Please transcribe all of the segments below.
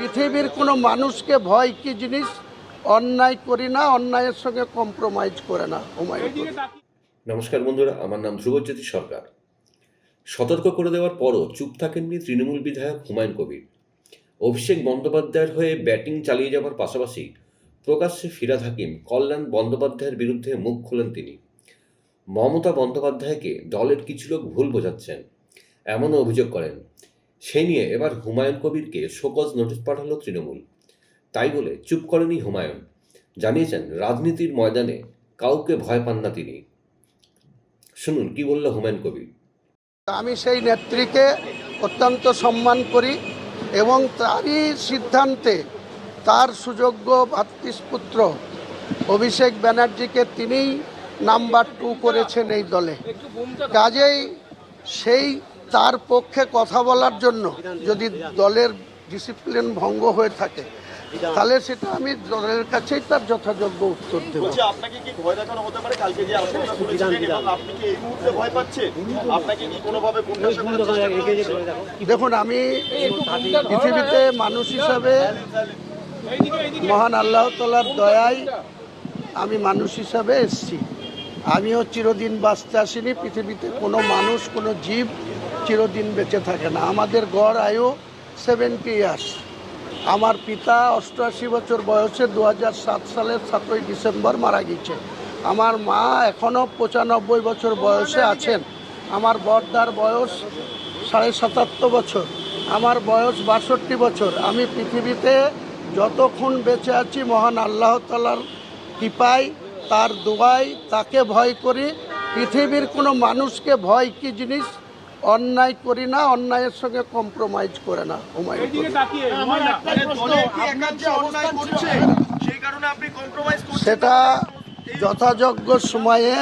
পৃথিবীর কোনো মানুষকে ভয় কি জিনিস? অন্যায় করি না, অন্যায়ের সঙ্গে কম্প্রোমাইজ করে না। হুমায়ুন কবির। নমস্কার বন্ধুরা, আমার নাম ধ্রুবজ্যোতি সরকার। সতর্ক করে দেওয়ার পরও চুপ থাকেননি তৃণমূল বিধায়ক হুমায়ুন কবির। অভিষেক বন্দ্যোপাধ্যায়ের হয়ে ব্যাটিং চালিয়ে যাওয়ার পাশাপাশি প্রকাশ্যে ফিরাদ হাকিম, কল্যাণ বন্দ্যোপাধ্যায়ের বিরুদ্ধে মুখ খোলেন তিনি। মমতা বন্দ্যোপাধ্যায়কে দলের কিছু লোক ভুল বোঝাচ্ছেন, এমনও অভিযোগ করেন। সেই নিয়ে এবার হুমায়ুন কবিরকে শোকজ নোটিশ পাঠালো তৃণমূল। তাই বলে চুপ করেনি হুমায়ুন। জানিয়েছেন, রাজনীতির ময়দানে কাউকে ভয় পান না তিনি। শুনুন, কি বলল হুমায়ুন কবির? আমি সেই নেত্রীকে অত্যন্ত সম্মান করি এবং তারই সিদ্ধান্তে তার সুযোগ্য ভাতৃপুত্র অভিষেক ব্যানার্জিকে তিনিই নাম্বার টু করেছেন এই দলে। কাজেই সেই তার পক্ষে কথা বলার জন্য যদি দলের ডিসিপ্লিন ভঙ্গ হয়ে থাকে তাহলে সেটা আমি দলের কাছেই তার যথাযোগ্য উত্তর দেব। আপনাকে কি ভয় দেখানো হতে পারে? কালকে যে আলোচনা করেছিলেন এবং আপনি কি এই মুহূর্তে ভয় আপনাকে কি কোনোভাবে প্রত্যাশা করার চেষ্টা করা হচ্ছে? দেখুন আমি পৃথিবীতে মানুষ হিসাবে মহান আল্লাহ তালার দয়ায় আমি মানুষ হিসাবে এসছি। আমিও চিরদিন বাঁচতে আসিনি। পৃথিবীতে কোনো মানুষ কোনো জীব চিরদিন বেঁচে থাকে না। আমাদের গড় আয়ু সেভেন্টি ইয়ার্স আমার পিতা অষ্টআশি বছর বয়সে দু সাত সালের সাতই ডিসেম্বর মারা গেছে আমার মা এখনও পঁচানব্বই বছর বয়সে আছেন। আমার বড়দার বয়স সাড়ে সাতাত্তর বছর। আমার বয়স বাষট্টি বছর। আমি পৃথিবীতে যতক্ষণ বেঁচে আছি, মহান আল্লাহ তালার কৃপায়, তার দোয়াই তাকে ভয় করি। পৃথিবীর কোনো মানুষকে ভয় কি জিনিস? অন্যায় করি না অন্যায়ের সঙ্গে কম্প্রোমাইজ করে না হুমায়ুন কবির। মানে দলে কি একার যে অন্যায় করছে সেই কারণে আপনি কম্প্রোমাইজ করছেন সেটা যথাযোগ্য সময়ে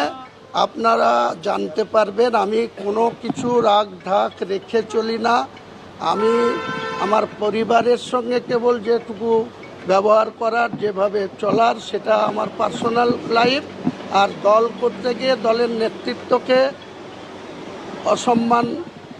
আপনারা জানতে পারবেন আমি কোনো কিছু রাগ ঢাক রেখে চলি না। আমি আমার পরিবারের সঙ্গে কেবল যেটুকু ব্যবহার করার যেভাবে চলার সেটা আমার পার্সোনাল লাইফ আর দল করতে গিয়ে দলের নেতৃত্বকে অসম্মান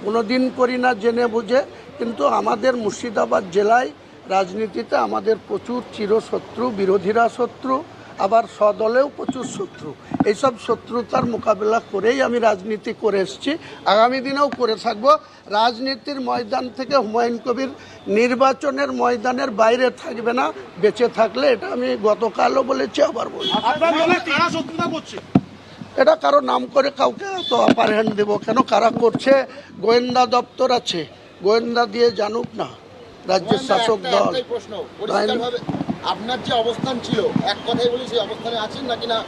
কোনোদিন করি না, জেনে বুঝে। কিন্তু আমাদের মুর্শিদাবাদ জেলায় রাজনীতিতে আমাদের প্রচুর চিরশত্রু, বিরোধীরা শত্রু, আবার সদলেও প্রচুর শত্রু। এইসব শত্রুতার মোকাবিলা করেই আমি রাজনীতি করে এসেছি। আগামী দিনেও করে থাকব। রাজনীতির ময়দান থেকে হুমায়ুন কবির নির্বাচনের ময়দানের বাইরে থাকবে না, বেঁচে থাকলে, এটা আমি গতকালও বলেছি, আবার বলছি। এটা কারও নাম করে কাউকে তো আপার হ্যান্ড দেবো। কেন? কারা করছে? গোয়েন্দা দপ্তর আছে। গোয়েন্দা দিয়ে জানুক না। রাজ্যের শাসক দল। আপনার যে অবস্থান ছিল এক কথাই বলি সেই অবস্থানে আছেন নাকি না?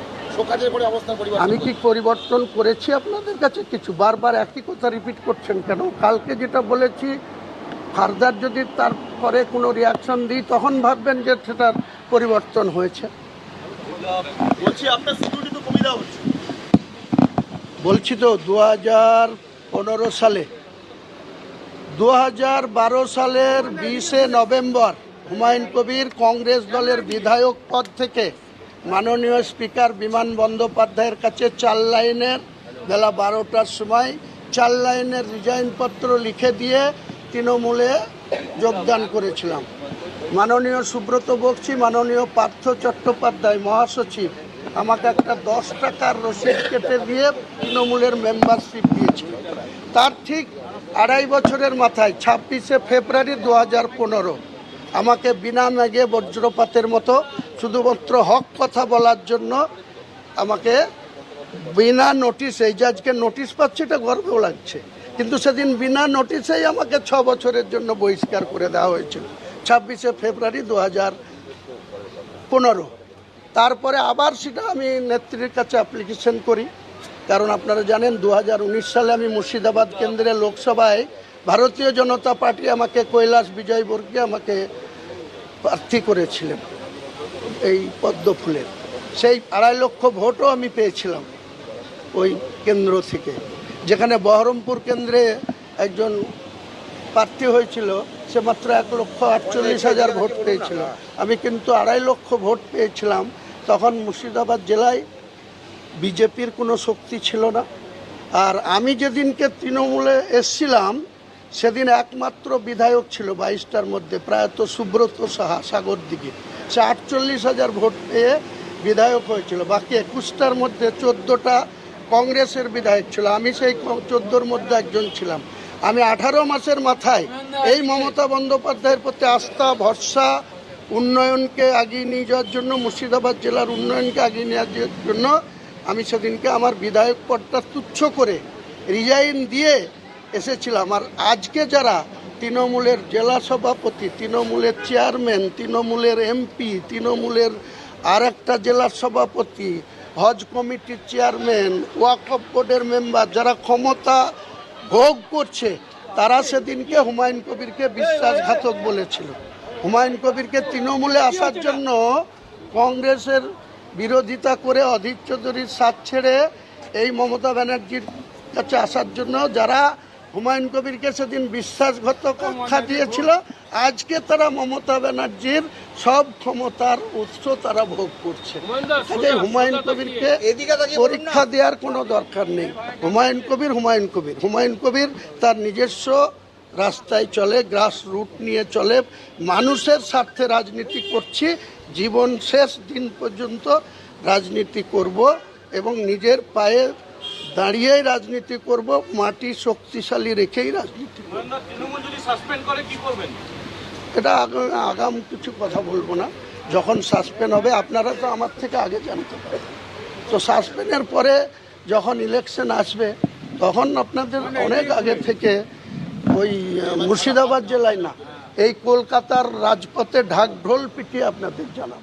আমি কি পরিবর্তন করেছি আপনাদের কাছে কিছু? বারবার একই কথা রিপিট করছেন কেন? কালকে যেটা বলেছি ফার্দার যদি তারপরে কোনো রিয়াকশন দিই তখন ভাববেন যে সেটার পরিবর্তন হয়েছে। বলছি আপনার সিকিউরিটি তো কমিয়ে দেওয়া হচ্ছে। বলছি তো দু হাজার পনেরো সালে দু হাজার বারো সালের বিশে নভেম্বর হুমায়ুন কবির কংগ্রেস দলের বিধায়ক পদ থেকে মাননীয় স্পিকার বিমান বন্দ্যোপাধ্যায়ের কাছে চার লাইনের, বেলা বারোটার সময় চার লাইনের রিজাইনপত্র লিখে দিয়ে তৃণমূলে যোগদান করেছিলাম। মাননীয় সুব্রত বক্সি, মাননীয় পার্থ চট্টোপাধ্যায়, মহাসচিব আমাকে একটা দশ টাকার রসিদ কেটে দিয়ে তৃণমূলের মেম্বারশিপ দিয়েছিল তার ঠিক আড়াই বছরের মাথায় ছাব্বিশে ফেব্রুয়ারি দু হাজার পনেরো। আমাকে বিনা মেঘে বজ্রপাতের মতো শুধুমাত্র হক কথা বলার জন্য আমাকে বিনা নোটিশ এই যে আজকে নোটিশ পাচ্ছি এটা গর্বেও লাগছে। কিন্তু সেদিন বিনা নোটিশেই আমাকে ছ বছরের জন্য বহিষ্কার করে দেওয়া হয়েছিল, ছাব্বিশে ফেব্রুয়ারি দু হাজার পনেরো। তারপরে আবার সেটা আমি নেত্রীর কাছে অ্যাপ্লিকেশন করি। কারণ আপনারা জানেন দু হাজার উনিশ সালে আমি মুর্শিদাবাদ কেন্দ্রে লোকসভায় ভারতীয় জনতা পার্টি আমাকে কৈলাস বিজয়বর্গী আমাকে প্রার্থী করেছিলেন এই পদ্ম ফুলের সেই আড়াই লক্ষ ভোটও আমি পেয়েছিলাম ওই কেন্দ্র থেকে। যেখানে বহরমপুর কেন্দ্রে একজন প্রার্থী হয়েছিল, সে মাত্র এক লক্ষ আটচল্লিশ হাজার ভোট পেয়েছিল। আমি কিন্তু আড়াই লক্ষ ভোট পেয়েছিলাম। তখন মুর্শিদাবাদ জেলায় বিজেপির কোনো শক্তি ছিল না। আর আমি যেদিনকে তৃণমূলে এসছিলাম, সেদিন একমাত্র বিধায়ক ছিল বাইশটার মধ্যে, প্রায়ত সুব্রত সাহা, সাগর দিকে সে আটচল্লিশ হাজার ভোট পেয়ে বিধায়ক হয়েছিল। বাকি একুশটার মধ্যে চোদ্দোটা কংগ্রেসের বিধায়ক ছিল। আমি সেই চোদ্দোর মধ্যে একজন ছিলাম। আমি আঠারো মাসের মাথায় এই মমতা বন্দ্যোপাধ্যায়ের প্রতি আস্থা, ভরসা, উন্নয়নকে এগিয়ে নিয়ে যাওয়ার জন্য, মুর্শিদাবাদ জেলার উন্নয়নকে এগিয়ে নিয়ে জন্য আমি সেদিনকে আমার বিধায়ক পদটা তুচ্ছ করে রিজাইন দিয়ে এসেছিলাম। আর আজকে যারা তৃণমূলের জেলা সভাপতি, তৃণমূলের চেয়ারম্যান তৃণমূলের এমপি তৃণমূলের আর একটা জেলার সভাপতি, হজ কমিটির চেয়ারম্যান ওয়াকফ বোর্ডের মেম্বার যারা ক্ষমতা ভোগ করছে, তারা সেদিনকে হুমায়ুন কবিরকে বিশ্বাসঘাতক বলেছিল। হুমায়ুন কবিরকে তৃণমূলে আসার জন্য কংগ্রেসের বিরোধিতা করে অধীর চৌধুরীর সাথ ছেড়ে এই মমতা ব্যানার্জির কাছে আসার জন্য যারা হুমায়ুন কবিরকে সেদিন বিশ্বাসঘাতক আখ্যা দিয়েছিল। আজকে তারা মমতা ব্যানার্জির সব ক্ষমতার উৎস তারা ভোগ করছে। কাজে হুমায়ুন কবিরকে পরীক্ষা দেওয়ার কোনো দরকার নেই। হুমায়ুন কবির হুমায়ুন কবির হুমায়ুন কবির তার নিজস্ব রাস্তায় চলে গ্রাস রুট নিয়ে চলে। মানুষের স্বার্থে রাজনীতি করছি জীবন শেষ দিন পর্যন্ত রাজনীতি করব এবং নিজের পায়ে দাঁড়িয়েই রাজনীতি করব মাটি শক্তিশালী রেখেই রাজনীতি এটা আগ- আগাম কিছু কথা বলব না। যখন সাসপেন্ড হবে আপনারা তো আমার থেকে আগে জানতে পারেন তো সাসপেন্ডের পরে যখন ইলেকশন আসবে তখন আপনাদের অনেক আগে থেকে ওই মুর্শিদাবাদ জেলায় না এই কলকাতার রাজপথে ঢাক ঢোল পিটিয়ে আপনাদের জানাব।